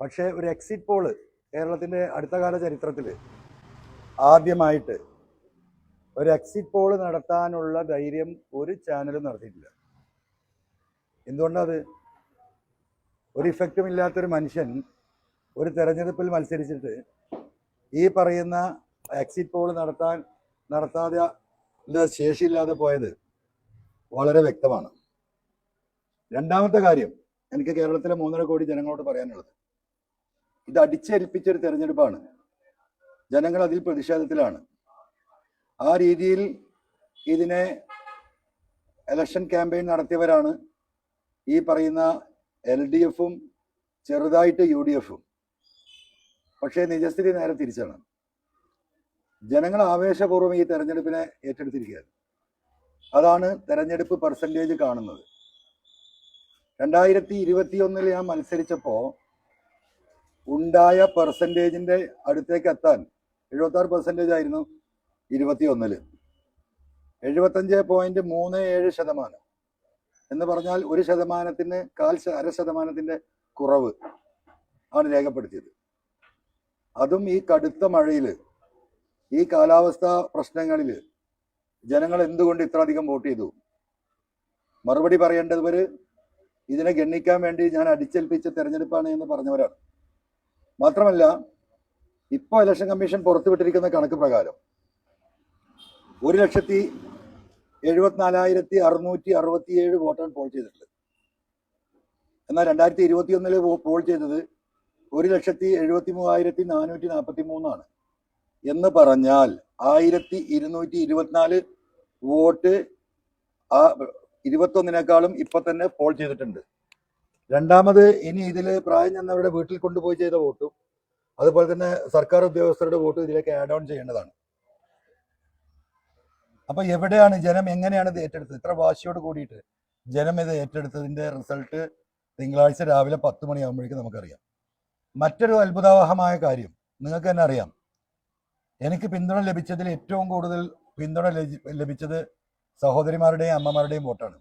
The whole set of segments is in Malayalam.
പക്ഷേ ഒരു എക്സിറ്റ് പോൾ കേരളത്തിന്റെ അടുത്ത കാല ചരിത്രത്തിൽ ആദ്യമായിട്ട് ഒരു എക്സിറ്റ് പോൾ നടത്താനുള്ള ധൈര്യം ഒരു ചാനലും നടത്തിയിട്ടില്ല. എന്തുകൊണ്ടത്? ഒരു ഇഫക്റ്റും ഇല്ലാത്തൊരു മനുഷ്യൻ ഒരു തെരഞ്ഞെടുപ്പിൽ മത്സരിച്ചിട്ട് ഈ പറയുന്ന എക്സിറ്റ് പോൾ നടത്താൻ നടത്താതെ ശേഷിയില്ലാതെ പോയത് വളരെ വ്യക്തമാണ്. രണ്ടാമത്തെ കാര്യം എനിക്ക് കേരളത്തിലെ മൂന്നര കോടി ജനങ്ങളോട് പറയാനുള്ളത്. ഇത് അടിച്ചേൽപ്പിച്ചൊരു തെരഞ്ഞെടുപ്പാണ്. ജനങ്ങൾ അതിൽ പ്രതിഷേധത്തിലാണ്. ആ രീതിയിൽ ഇതിനെ ഇലക്ഷൻ ക്യാമ്പയിൻ നടത്തിയവരാണ് ഈ പറയുന്ന എൽ ഡി എഫും ചെറുതായിട്ട് യു ഡി എഫും. പക്ഷേ നിജസ്ഥിതി നേരെ തിരിച്ചാണ്. ജനങ്ങൾ ആവേശപൂർവം ഈ തെരഞ്ഞെടുപ്പിനെ ഏറ്റെടുത്തിരിക്കുകയാണ്. അതാണ് തെരഞ്ഞെടുപ്പ് പെർസെന്റേജ് കാണുന്നത്. രണ്ടായിരത്തി ഇരുപത്തിയൊന്നിൽ ഞാൻ മത്സരിച്ചപ്പോൾ ഉണ്ടായ പെർസെന്റേജിന്റെ അടുത്തേക്ക് എത്താൻ എഴുപത്താറ് പെർസെന്റേജ് ആയിരുന്നു ഇരുപത്തിയൊന്നിൽ. എഴുപത്തഞ്ച് പോയിന്റ് മൂന്ന് ഏഴ് ശതമാനം. എന്ന് പറഞ്ഞാൽ ഒരു ശതമാനത്തിന് കാൽ അര ശതമാനത്തിന്റെ കുറവ് ആണ് രേഖപ്പെടുത്തിയത്. അതും ഈ കടുത്ത മഴയിൽ ഈ കാലാവസ്ഥ പ്രശ്നങ്ങളിൽ ജനങ്ങൾ എന്തുകൊണ്ട് ഇത്ര അധികം വോട്ട് ചെയ്തു? മറുപടി പറയേണ്ടവർ ഇതിനെ ഗണ്ണിക്കാൻ വേണ്ടി ഞാൻ അടിച്ചേൽപ്പിച്ച തെരഞ്ഞെടുപ്പാണ് എന്ന് പറഞ്ഞവരാണ്. മാത്രമല്ല ഇപ്പോൾ ഇലക്ഷൻ കമ്മീഷൻ പുറത്തുവിട്ടിരിക്കുന്ന കണക്ക് പ്രകാരം ഒരു ലക്ഷത്തി എഴുപത്തിനാലായിരത്തി അറുന്നൂറ്റി അറുപത്തിയേഴ് വോട്ടാണ് പോൾ ചെയ്തിട്ടുള്ളത്. എന്നാൽ രണ്ടായിരത്തി ഇരുപത്തി ഒന്നിൽ പോൾ ചെയ്തത് ഒരു ലക്ഷത്തി എഴുപത്തി മൂവായിരത്തി നാനൂറ്റി നാൽപ്പത്തി മൂന്നാണ് എന്ന് പറഞ്ഞാൽ ആയിരത്തി ഇരുന്നൂറ്റി ഇരുപത്തിനാല് വോട്ട് ആ ഇരുപത്തൊന്നിനേക്കാളും ഇപ്പൊ തന്നെ പോൾ ചെയ്തിട്ടുണ്ട്. രണ്ടാമത് ഇനി ഇതിൽ പ്രായം ചെന്നവരുടെ വീട്ടിൽ കൊണ്ടുപോയി ചെയ്ത വോട്ടും അതുപോലെ തന്നെ സർക്കാർ ഉദ്യോഗസ്ഥരുടെ വോട്ടും ഇതിലേക്ക് ആഡ് ഓൺ ചെയ്യേണ്ടതാണ്. അപ്പൊ എവിടെയാണ് ജനം എങ്ങനെയാണ് ഇത് ഏറ്റെടുത്തത്? ഇത്ര വാശിയോട് കൂടിയിട്ട് ജനം ഇത് ഏറ്റെടുത്തതിന്റെ റിസൾട്ട് തിങ്കളാഴ്ച രാവിലെ പത്ത് മണിയാകുമ്പോഴേക്കും നമുക്കറിയാം. മറ്റൊരു അത്ഭുതാവഹമായ കാര്യം നിങ്ങൾക്ക് തന്നെ അറിയാം. എനിക്ക് പിന്തുണ ലഭിച്ചതിൽ ഏറ്റവും കൂടുതൽ പിന്തുണ ലഭിച്ചത് സഹോദരിമാരുടെയും അമ്മമാരുടെയും വോട്ടാണ്.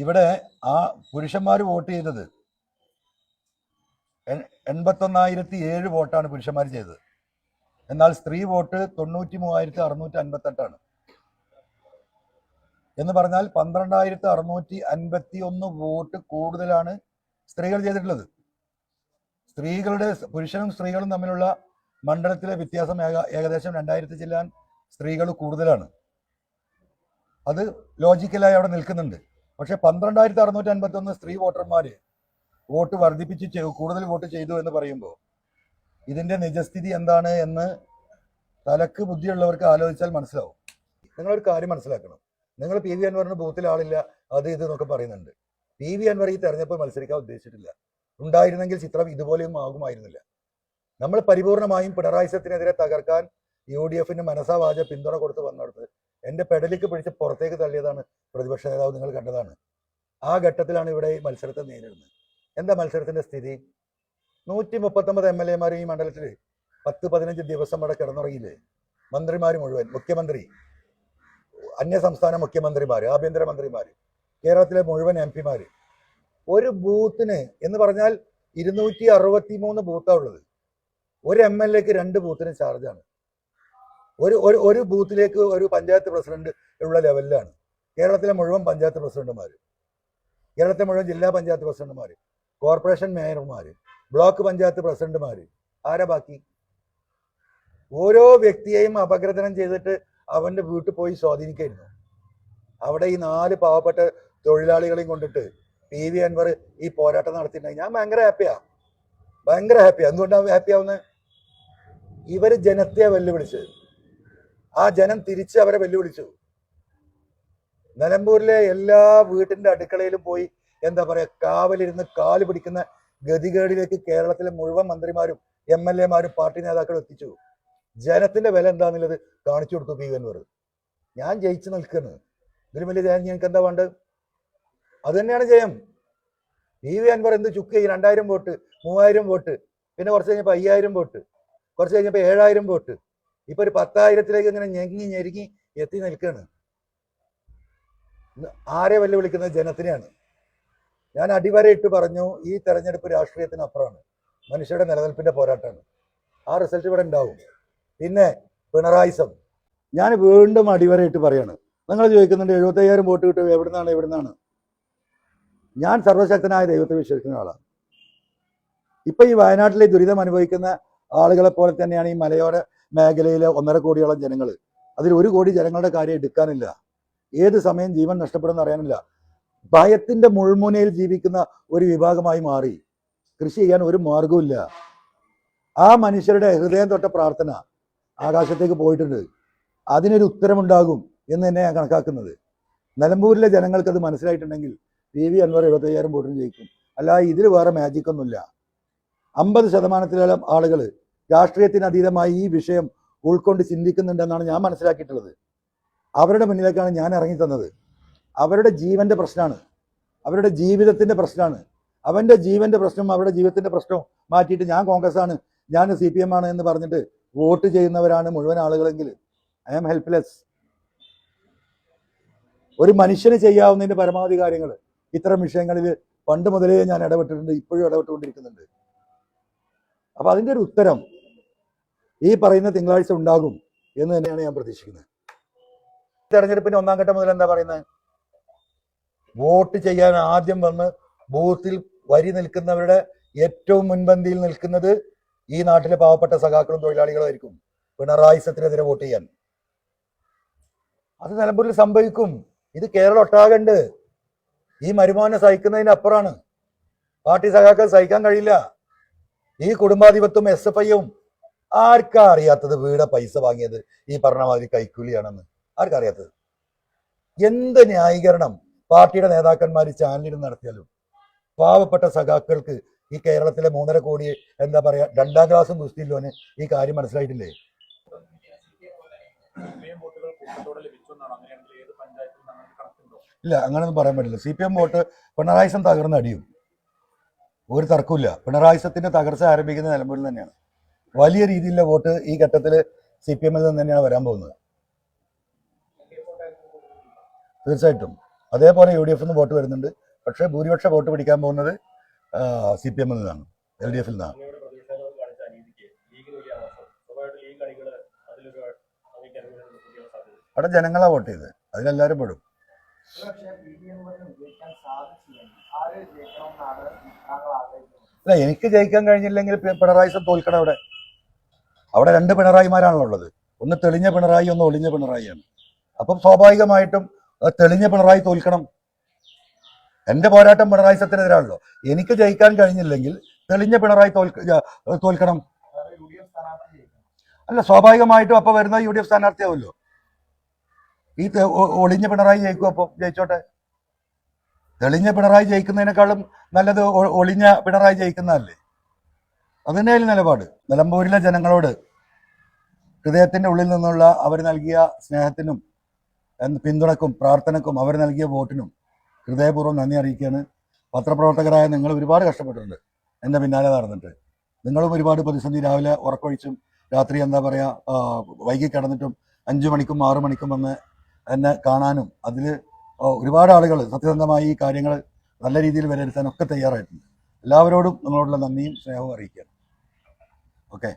ഇവിടെ ആ പുരുഷന്മാർ വോട്ട് ചെയ്തത്. എൺപത്തൊന്നായിരത്തി ഏഴ് വോട്ടാണ് പുരുഷന്മാർ ചെയ്തത്. എന്നാൽ സ്ത്രീ വോട്ട് തൊണ്ണൂറ്റി മൂവായിരത്തി അറുന്നൂറ്റി അൻപത്തെട്ടാണ് എന്ന് പറഞ്ഞാൽ പന്ത്രണ്ടായിരത്തി അറുന്നൂറ്റി അൻപത്തി ഒന്ന് വോട്ട് കൂടുതലാണ് സ്ത്രീകൾ ചെയ്തിട്ടുള്ളത്. സ്ത്രീകളുടെ പുരുഷനും സ്ത്രീകളും തമ്മിലുള്ള മണ്ഡലത്തിലെ വ്യത്യാസം ഏക ഏകദേശം രണ്ടായിരത്തി ചില്ലാൻ സ്ത്രീകൾ കൂടുതലാണ്. അത് ലോജിക്കലായി അവിടെ നിൽക്കുന്നുണ്ട്. പക്ഷെ പന്ത്രണ്ടായിരത്തി അറുന്നൂറ്റി അൻപത്തി ഒന്ന് സ്ത്രീ വോട്ടർമാര് വോട്ട് വർദ്ധിപ്പിച്ച് കൂടുതൽ വോട്ട് ചെയ്തു എന്ന് പറയുമ്പോൾ ഇതിന്റെ നിജസ്ഥിതി എന്താണ് എന്ന് തലക്ക് ബുദ്ധിയുള്ളവർക്ക് ആലോചിച്ചാൽ മനസ്സിലാവും. നിങ്ങളൊരു കാര്യം മനസ്സിലാക്കണം. നിങ്ങൾ പി വി അൻവറിന് ബൂത്തിൽ ആളില്ല അത് ഇത് എന്നൊക്കെ പറയുന്നുണ്ട്. പി വി അൻവർ ഈ തെരഞ്ഞെടുപ്പ് മത്സരിക്കാൻ ഉദ്ദേശിച്ചിട്ടില്ല. ഉണ്ടായിരുന്നെങ്കിൽ ചിത്രം ഇതുപോലെയും ആകുമായിരുന്നില്ല. നമ്മൾ പരിപൂർണമായും പിണറായി സത്തിനെതിരെ തകർക്കാൻ യു ഡി എഫിന് മനസാവാച പിന്തുണ കൊടുത്ത് വന്നിടത്ത് എന്റെ പെടലിക്ക് പിടിച്ച് പുറത്തേക്ക് തള്ളിയതാണ് പ്രതിപക്ഷ നേതാവ് നിങ്ങൾ കണ്ടതാണ്. ആ ഘട്ടത്തിലാണ് ഇവിടെ ഈ മത്സരത്തെ നേരിടുന്നത്. എന്താ മത്സരത്തിന്റെ സ്ഥിതി? നൂറ്റി മുപ്പത്തൊമ്പത് എം എൽ എമാർ ഈ മണ്ഡലത്തിൽ പത്ത് പതിനഞ്ച് ദിവസം അവിടെ കിടന്നുറങ്ങിയില്ലേ? മന്ത്രിമാർ മുഴുവൻ മുഖ്യമന്ത്രി അന്യ സംസ്ഥാന മുഖ്യമന്ത്രിമാർ ആഭ്യന്തരമന്ത്രിമാർ കേരളത്തിലെ മുഴുവൻ എം പിമാർ ഒരു ബൂത്തിന് എന്ന് പറഞ്ഞാൽ ഇരുന്നൂറ്റി അറുപത്തി മൂന്ന് ബൂത്താണ് ഉള്ളത്. ഒരു എം എൽ എക്ക് രണ്ട് ബൂത്തിന് ചാർജാണ് ഒരു ഒരു ഒരു ബൂത്തിലേക്ക് ഒരു പഞ്ചായത്ത് പ്രസിഡന്റ് ഉള്ള ലെവലിലാണ്. കേരളത്തിലെ മുഴുവൻ പഞ്ചായത്ത് പ്രസിഡന്റുമാർ കേരളത്തിലെ മുഴുവൻ ജില്ലാ പഞ്ചായത്ത് പ്രസിഡന്റുമാർ കോർപ്പറേഷൻ മേയർമാർ ബ്ലോക്ക് പഞ്ചായത്ത് പ്രസിഡന്റുമാർ ആരാ ബാക്കി? ഓരോ വ്യക്തിയെയും അപഗ്രഥനം ചെയ്തിട്ട് അവന്റെ വീട്ടിൽ പോയി സ്വാധീനിക്കായിരുന്നു. അവിടെ ഈ നാല് പാവപ്പെട്ട തൊഴിലാളികളെയും കൊണ്ടിട്ട് പി വി അൻവർ ഈ പോരാട്ടം നടത്തിയിട്ടുണ്ടെങ്കിൽ ഞാൻ ഭയങ്കര ഹാപ്പിയാ ഭയങ്കര ഹാപ്പിയാ എന്തുകൊണ്ടാണ് ഹാപ്പിയാവുന്നത് ഇവർ ജനത്തെ വെല്ലുവിളിച്ച് ആ ജനം തിരിച്ച് അവരെ വെല്ലുവിളിച്ചു. നിലമ്പൂരിലെ എല്ലാ വീട്ടിന്റെ അടുക്കളയിലും പോയി എന്താ പറയാ കാവലിരുന്ന് കാൽ പിടിക്കുന്ന ഗതികേടിലേക്ക് കേരളത്തിലെ മുഴുവൻ മന്ത്രിമാരും എം എൽ എമാരും പാർട്ടി നേതാക്കളും എത്തിച്ചു. ജനത്തിന്റെ വില എന്താന്നുള്ളത് കാണിച്ചു കൊടുത്തു പി. വി. അൻവർ. ഞാൻ ജയിച്ചു നിൽക്കുന്നു. ഇതിലും വലിയ ജയം ഞങ്ങൾക്ക് എന്താ വേണ്ടത്? അത് തന്നെയാണ് ജയം. പി. വി. അൻവർ എന്ത് ചുക്ക് ചെയ്യും രണ്ടായിരം വോട്ട് മൂവായിരം വോട്ട് പിന്നെ കുറച്ച് കഴിഞ്ഞപ്പോൾ അയ്യായിരം വോട്ട് കുറച്ച് കഴിഞ്ഞപ്പോൾ ഏഴായിരം വോട്ട്. ഇപ്പൊ ഒരു പത്തായിരത്തിലേക്ക് ഇങ്ങനെ ഞെങ്ങി ഞെരുങ്ങി എത്തി നിൽക്കുകയാണ് ആരെ വെല്ലുവിളിക്കുന്നത്? ജനത്തിനെയാണ്. ഞാൻ അടിവരയിട്ട് പറഞ്ഞു ഈ തെരഞ്ഞെടുപ്പ് രാഷ്ട്രീയത്തിന് അപ്പുറമാണ്. മനുഷ്യരുടെ നിലനിൽപ്പിന്റെ പോരാട്ടമാണ്. ആ റിസൾട്ട് ഇവിടെ ഉണ്ടാവും. പിന്നെ പിണറായിസം. ഞാൻ വീണ്ടും അടിവരയിട്ട് പറയാണ്. നിങ്ങൾ ചോദിക്കുന്നുണ്ട് എഴുപത്തയ്യായിരം വോട്ട് കിട്ടും എവിടെ നിന്നാണ് എവിടെ നിന്നാണ് ഞാൻ സർവശക്തനായ ദൈവത്തെ വിശ്വസിക്കുന്ന ആളാണ്. ഇപ്പൊ ഈ വയനാട്ടിലെ ദുരിതം അനുഭവിക്കുന്ന ആളുകളെ പോലെ തന്നെയാണ് ഈ മലയോര മേഖലയിലെ ഒന്നര കോടിയോളം ജനങ്ങൾ അതിൽ ഒരു കോടി ജനങ്ങളുടെ കാര്യം എടുക്കാനില്ല. ഏത് സമയം ജീവൻ നഷ്ടപ്പെടുമെന്ന് അറിയാനില്ല. ഭയത്തിന്റെ മുൾമുനയിൽ ജീവിക്കുന്ന ഒരു വിഭാഗമായി മാറി. കൃഷി ചെയ്യാൻ ഒരു മാർഗവുമില്ല ആ മനുഷ്യരുടെ ഹൃദയം തൊട്ട പ്രാർത്ഥന ആകാശത്തേക്ക് പോയിട്ടുണ്ട്. അതിനൊരു ഉത്തരമുണ്ടാകും എന്ന് തന്നെ ഞാൻ കണക്കാക്കുന്നത്. നിലമ്പൂരിലെ ജനങ്ങൾക്ക് അത് മനസ്സിലായിട്ടുണ്ടെങ്കിൽ പി വി അൻവർ എഴുപത്തയ്യായിരം വോട്ടിന് ജയിക്കും. അല്ലാതെ ഇതിൽ വേറെ മാജിക് ഒന്നുമില്ല. അമ്പത് ശതമാനത്തിലേറെ ആളുകൾ രാഷ്ട്രീയത്തിന് അതീതമായി ഈ വിഷയം ഉൾക്കൊണ്ട് ചിന്തിക്കുന്നുണ്ടെന്നാണ് ഞാൻ മനസ്സിലാക്കിയിട്ടുള്ളത്. അവരുടെ മുന്നിലേക്കാണ് ഞാൻ ഇറങ്ങി തന്നത്. അവരുടെ ജീവന്റെ പ്രശ്നമാണ്. അവരുടെ ജീവിതത്തിന്റെ പ്രശ്നമാണ്. അവന്റെ ജീവന്റെ പ്രശ്നം അവരുടെ ജീവിതത്തിന്റെ പ്രശ്നവും മാറ്റിയിട്ട് ഞാൻ കോൺഗ്രസ് ആണ് ഞാൻ സി പി എം ആണ് എന്ന് പറഞ്ഞിട്ട് വോട്ട് ചെയ്യുന്നവരാണ് മുഴുവൻ ആളുകളെങ്കിൽ ഐ ആം ഹെൽപ്ലെസ്. ഒരു മനുഷ്യന് ചെയ്യാവുന്നതിന്റെ പരമാവധി കാര്യങ്ങൾ ഇത്തരം വിഷയങ്ങളിൽ പണ്ട് മുതലേ ഞാൻ ഇടപെട്ടിട്ടുണ്ട് ഇപ്പോഴും ഇടപെട്ടുകൊണ്ടിരിക്കുന്നുണ്ട്. അപ്പൊ അതിന്റെ ഒരു ഉത്തരം ഈ പറയുന്ന തിങ്കളാഴ്ച ഉണ്ടാകും എന്ന് തന്നെയാണ് ഞാൻ പ്രതീക്ഷിക്കുന്നത്. തെരഞ്ഞെടുപ്പിന്റെ ഒന്നാം ഘട്ടം മുതൽ എന്താ പറയുന്നത്? വോട്ട് ചെയ്യാൻ ആദ്യം വന്ന് ബൂത്തിൽ വരി നിൽക്കുന്നവരുടെ ഏറ്റവും മുൻപന്തിയിൽ നിൽക്കുന്നത് ഈ നാട്ടിലെ പാവപ്പെട്ട സഖാക്കളും തൊഴിലാളികളും ആയിരിക്കും പിണറായി സത്തിനെതിരെ വോട്ട് ചെയ്യാൻ. അത് നിലമ്പൂരിൽ സംഭവിക്കും. ഇത് കേരളം ഒട്ടാകണ്ട്. ഈ മരുമാനം സഹിക്കുന്നതിന് അപ്പുറമാണ്. പാർട്ടി സഖാക്കൾ സഹിക്കാൻ കഴിയില്ല. ഈ കുടുംബാധിപത്വം എസ് എഫ് ഐയും ആർക്കാ അറിയാത്തത് വീടെ പൈസ വാങ്ങിയത്? ഈ പറഞ്ഞ മാതിരി കൈക്കൂലിയാണെന്ന്. ആർക്കാ അറിയാത്തത്? എന്ത് ന്യായീകരണം പാർട്ടിയുടെ നേതാക്കന്മാർ ചാനലിൽ നടത്തിയാലും? പാവപ്പെട്ട സഖാക്കൾക്ക് ഈ കേരളത്തിലെ മൂന്നര കോടി എന്താ പറയാ രണ്ടാം ക്ലാസ്സും ഗുസ്തിയില്ലോന് ഈ കാര്യം മനസ്സിലായിട്ടില്ലേ? ഇല്ല അങ്ങനെയൊന്നും പറയാൻ പറ്റില്ല. സി പി എം വോട്ട് പിണറായിസം തകർന്ന് അടിയും. ഒരു തർക്കമില്ല പിണറായി സത്തിന്റെ തകർച്ച ആരംഭിക്കുന്ന നിലമ്പൂരിൽ തന്നെയാണ്. വലിയ രീതിയിലുള്ള വോട്ട് ഈ ഘട്ടത്തിൽ സി പി എമ്മിൽ നിന്ന് തന്നെയാണ് വരാൻ പോകുന്നത്. തീർച്ചയായിട്ടും. അതേപോലെ യു ഡി എഫ് നിന്ന് വോട്ട് വരുന്നുണ്ട്. പക്ഷേ ഭൂരിപക്ഷ വോട്ട് പിടിക്കാൻ പോകുന്നത് സി പി എമ്മിൽ നിന്നാണ്. എൽ ഡി എഫിൽ നിന്നാണ്. അവിടെ ജനങ്ങളാണ് വോട്ട് ചെയ്ത് അതിലെല്ലാവരും പെടും. അല്ല എനിക്ക് ജയിക്കാൻ കഴിഞ്ഞില്ലെങ്കിൽ പിണറായി സാർ തോൽക്കണം അവിടെ. അവിടെ രണ്ട് പിണറായിമാരാണല്ലോ ഉള്ളത്. ഒന്ന് തെളിഞ്ഞ പിണറായി ഒന്ന് ഒളിഞ്ഞ പിണറായിയാണ്. അപ്പം സ്വാഭാവികമായിട്ടും തെളിഞ്ഞ പിണറായി തോൽക്കണം. എന്റെ പോരാട്ടം പിണറായി സത്തിനെതിരാണല്ലോ എനിക്ക് ജയിക്കാൻ കഴിഞ്ഞില്ലെങ്കിൽ തെളിഞ്ഞ പിണറായി തോൽക്ക തോൽക്കണം. അല്ല സ്വാഭാവികമായിട്ടും അപ്പൊ വരുന്ന യു ഡി എഫ് സ്ഥാനാർത്ഥിയാവുമല്ലോ ഈ ഒളിഞ്ഞ പിണറായി ജയിക്കും അപ്പോൾ ജയിച്ചോട്ടെ. തെളിഞ്ഞ പിണറായി ജയിക്കുന്നതിനേക്കാളും നല്ലത് ഒളിഞ്ഞ പിണറായി ജയിക്കുന്നതല്ലേ? അതിന്റെ നിലപാട്. നിലമ്പൂരിലെ ജനങ്ങളോട് ഹൃദയത്തിന്റെ ഉള്ളിൽ നിന്നുള്ള അവർ നൽകിയ സ്നേഹത്തിനും പിന്തുണക്കും പ്രാർത്ഥനക്കും അവർ നൽകിയ വോട്ടിനും ഹൃദയപൂർവം നന്ദി അറിയിക്കുകയാണ്. പത്രപ്രവർത്തകരായ നിങ്ങൾ ഒരുപാട് കഷ്ടപ്പെട്ടിട്ടുണ്ട് എന്റെ പിന്നാലെ നടന്നിട്ട്. നിങ്ങളും ഒരുപാട് പ്രതിസന്ധി രാവിലെ ഉറക്കൊഴിച്ചും രാത്രി എന്താ പറയുക വൈകി കിടന്നിട്ടും അഞ്ചു മണിക്കും ആറു മണിക്കും വന്ന് എന്നെ കാണാനും അതിൽ ഒരുപാട് ആളുകൾ സത്യസന്ധമായി ഈ കാര്യങ്ങൾ നല്ല രീതിയിൽ വിലയിരുത്താനൊക്കെ തയ്യാറായിട്ടുണ്ട്. എല്ലാവരോടും നിങ്ങളോടുള്ള നന്ദിയും സ്നേഹവും അറിയിക്കുക ഓക്കെ.